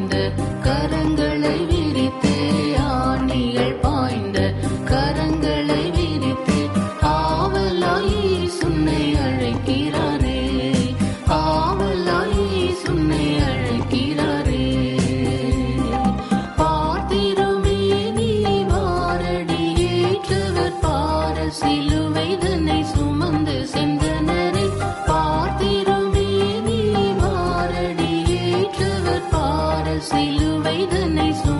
பாய்ந்த கரங்களை பாய்ந்த கரங்களை விரித்து ஆவலாயி சுன்னை அழைக்கிறாரே. ஆவலாயி சுன்னை அழைக்கிறாரே. பார்த்திருமே நீ வாரடி சிலுவைதனை சொல்